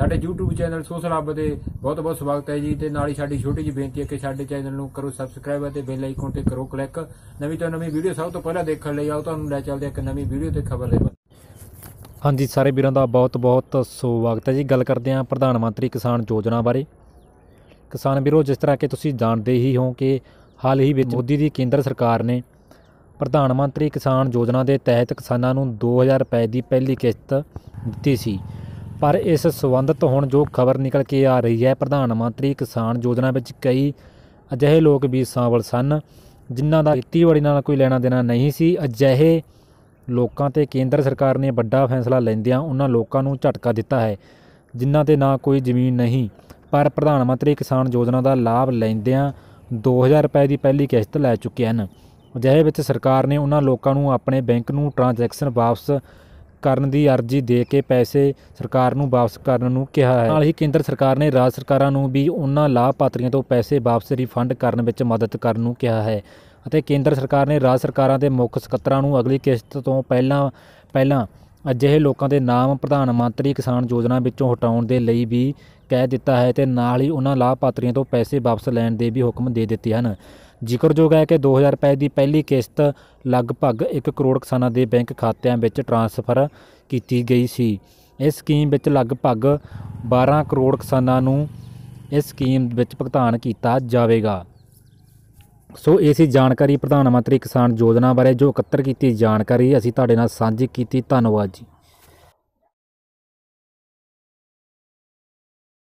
ਸਾਡੇ YouTube channel social ਹੱਬ ਦੇ ਬਹੁਤ ਬਹੁਤ ਸਵਾਗਤ ਹੈ ਜੀ ਤੇ ਨਾਲ ਹੀ ਸਾਡੀ ਛੋਟੀ ਜਿਹੀ ਬੇਨਤੀ ਹੈ ਕਿ ਸਾਡੇ ਚੈਨਲ ਨੂੰ ਕਰੋ ਸਬਸਕ੍ਰਾਈਬ ਅਤੇ ਬੈਲ ਆਈਕਨ ਤੇ ਕਰੋ ਕਲਿੱਕ ਨਵੀਂ ਤੋਂ ਨਵੀਂ ਵੀਡੀਓ ਸਭ ਤੋਂ ਪਹਿਲਾਂ ਦੇਖਣ ਲਈ ਆਓ, ਤੁਹਾਨੂੰ ਲੈ ਚੱਲਦੇ ਹਾਂ ਇੱਕ ਨਵੀਂ ਵੀਡੀਓ ਤੇ ਖਬਰ ਦੇ ਹਾਂਜੀ, ਸਾਰੇ ਵੀਰਾਂ ਦਾ ਬਹੁਤ-ਬਹੁਤ ਸਵਾਗਤ ਹੈ ਜੀ। ਗੱਲ ਕਰਦੇ ਹਾਂ ਪ੍ਰਧਾਨ ਮੰਤਰੀ ਕਿਸਾਨ ਯੋਜਨਾ ਬਾਰੇ। ਕਿਸਾਨ ਵੀਰੋ, ਜਿਸ ਤਰ੍ਹਾਂ ਕਿ ਤੁਸੀਂ ਜਾਣਦੇ ਹੀ ਹੋ ਕਿ ਹਾਲ ਹੀ ਵਿੱਚ ਮੋਦੀ ਦੀ ਕੇਂਦਰ ਸਰਕਾਰ ਨੇ ਪ੍ਰਧਾਨ ਮੰਤਰੀ ਕਿਸਾਨ ਯੋਜਨਾ ਦੇ ਤਹਿਤ ਕਿਸਾਨਾਂ ਨੂੰ 2000 ਰੁਪਏ ਦੀ ਪਹਿਲੀ ਕਿਸ਼ਤ ਦਿੱਤੀ ਸੀ। ਪਰ ਇਸ ਸੰਬੰਧਤ ਹੁਣ ਜੋ ਖਬਰ ਨਿਕਲ ਕੇ ਆ ਰਹੀ ਹੈ, ਪ੍ਰਧਾਨ ਮੰਤਰੀ ਕਿਸਾਨ ਯੋਜਨਾ ਵਿੱਚ ਕਈ ਅਜਿਹੇ ਲੋਕ ਵੀ ਸ਼ਾਮਲ ਸਨ, ਜਿਨ੍ਹਾਂ ਦਾ ਖੇਤੀਬਾੜੀ ਨਾਲ ਕੋਈ ਲੈਣਾ ਦੇਣਾ ਨਹੀਂ ਸੀ। ਅਜਿਹੇ ਲੋਕਾਂ ਤੇ ਕੇਂਦਰ ਸਰਕਾਰ ਨੇ ਵੱਡਾ ਫੈਸਲਾ ਲੈਂਦਿਆਂ ਉਹਨਾਂ ਲੋਕਾਂ ਨੂੰ ਝਟਕਾ ਦਿੱਤਾ ਹੈ, ਜਿਨ੍ਹਾਂ ਤੇ ਨਾ ਕੋਈ ਜ਼ਮੀਨ ਨਹੀਂ। ਪਰ ਪ੍ਰਧਾਨ ਮੰਤਰੀ ਕਿਸਾਨ ਯੋਜਨਾ ਦਾ ਲਾਭ ਲੈਂਦਿਆਂ 2000 ਰੁਪਏ ਦੀ ਪਹਿਲੀ ਕਿਸ਼ਤ ਲੈ ਚੁੱਕੇ ਹਨ। ਅਜਿਹੇ ਵਿੱਚ ਸਰਕਾਰ ਨੇ ਉਹਨਾਂ ਲੋਕਾਂ ਨੂੰ ਆਪਣੇ ਬੈਂਕ ਨੂੰ ਟ੍ਰਾਂਜੈਕਸ਼ਨ ਵਾਪਸ ਕਰਨ ਦੀ ਅਰਜ਼ੀ ਦੇ ਕੇ ਪੈਸੇ ਸਰਕਾਰ ਨੂੰ ਵਾਪਸ ਕਰਨ ਨੂੰ ਕਿਹਾ ਹੈ। ਨਾਲ ਹੀ ਕੇਂਦਰ ਸਰਕਾਰ ਨੇ ਰਾਜ ਸਰਕਾਰਾਂ ਨੂੰ ਵੀ ਉਹਨਾਂ ਲਾਭਪਾਤਰੀਆਂ ਤੋਂ ਪੈਸੇ ਵਾਪਸ ਰਿਫੰਡ ਕਰਨ ਵਿੱਚ ਮਦਦ ਕਰਨ ਨੂੰ ਕਿਹਾ ਹੈ ਅਤੇ ਕੇਂਦਰ ਸਰਕਾਰ ਨੇ ਰਾਜ ਸਰਕਾਰਾਂ ਦੇ ਮੁੱਖ ਸਕੱਤਰਾਂ ਨੂੰ ਅਗਲੀ ਕਿਸ਼ਤ ਤੋਂ ਪਹਿਲਾਂ ਪਹਿਲਾਂ ਅਜਿਹੇ ਲੋਕਾਂ ਦੇ ਨਾਮ ਪ੍ਰਧਾਨ ਮੰਤਰੀ ਕਿਸਾਨ ਯੋਜਨਾ ਵਿੱਚੋਂ ਹਟਾਉਣ ਦੇ ਲਈ ਵੀ ਕਹਿ ਦਿੱਤਾ ਹੈ ਤੇ ਨਾਲ ਹੀ ਉਹਨਾਂ ਲਾਭਪਾਤਰੀਆਂ ਤੋਂ ਪੈਸੇ ਵਾਪਸ ਲੈਣ ਦੇ ਵੀ ਹੁਕਮ ਦੇ ਦਿੱਤੇ ਹਨ। ਜ਼ਿਕਰਯੋਗ ਹੈ ਕਿ 2000 ਰੁਪਏ ਦੀ ਪਹਿਲੀ ਕਿਸ਼ਤ ਲਗਭਗ 1 ਕਰੋੜ ਕਿਸਾਨਾਂ ਦੇ ਬੈਂਕ ਖਾਤਿਆਂ ਵਿੱਚ ਟ੍ਰਾਂਸਫਰ ਕੀਤੀ ਗਈ ਸੀ। ਇਸ ਸਕੀਮ ਵਿੱਚ ਲਗਭਗ 12 ਕਰੋੜ ਕਿਸਾਨਾਂ ਨੂੰ ਇਸ ਸਕੀਮ ਵਿੱਚ ਭੁਗਤਾਨ ਕੀਤਾ ਜਾਵੇਗਾ। ਸੋ, ਇਹ ਸੀ ਜਾਣਕਾਰੀ ਪ੍ਰਧਾਨ ਮੰਤਰੀ ਕਿਸਾਨ ਯੋਜਨਾ ਬਾਰੇ ਜੋ ਇਕੱਤਰ ਕੀਤੀ ਜਾਣਕਾਰੀ। ਅਸੀਂ ਤੁਹਾਡੇ ਨਾਲ ਸਾਂਝੀ ਕੀਤੀ। ਧੰਨਵਾਦ ਜੀ।